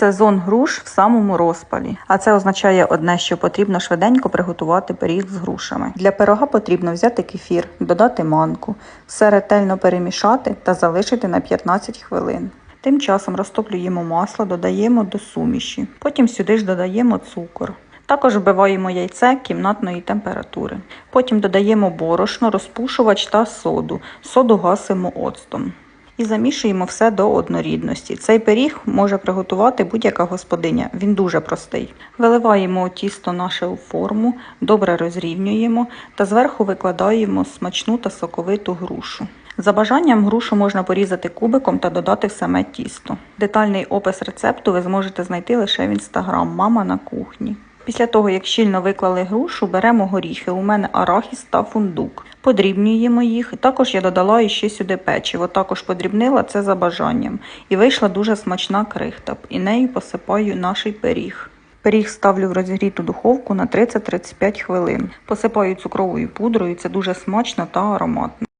Сезон груш в самому розпалі, а це означає одне, що потрібно швиденько приготувати пиріг з грушами. Для пирога потрібно взяти кефір, додати манку, все ретельно перемішати та залишити на 15 хвилин. Тим часом розтоплюємо масло, додаємо до суміші. Потім сюди ж додаємо цукор. Також вбиваємо яйце кімнатної температури. Потім додаємо борошно, розпушувач та соду. Соду гасимо оцтом. І замішуємо все до однорідності. Цей пиріг може приготувати будь-яка господиня. Він дуже простий. Виливаємо тісто наше у форму, добре розрівнюємо та зверху викладаємо смачну та соковиту грушу. За бажанням грушу можна порізати кубиком та додати в саме тісто. Детальний опис рецепту ви зможете знайти лише в інстаграм Мама на кухні. Після того, як щільно виклали грушу, беремо горіхи. У мене арахіс та фундук. Подрібнюємо їх. Також я додала ще сюди печиво. Також подрібнила це за бажанням. І вийшла дуже смачна крихта. І нею посипаю наш пиріг. Пиріг ставлю в розігріту духовку на 30-35 хвилин. Посипаю цукровою пудрою. Це дуже смачно та ароматно.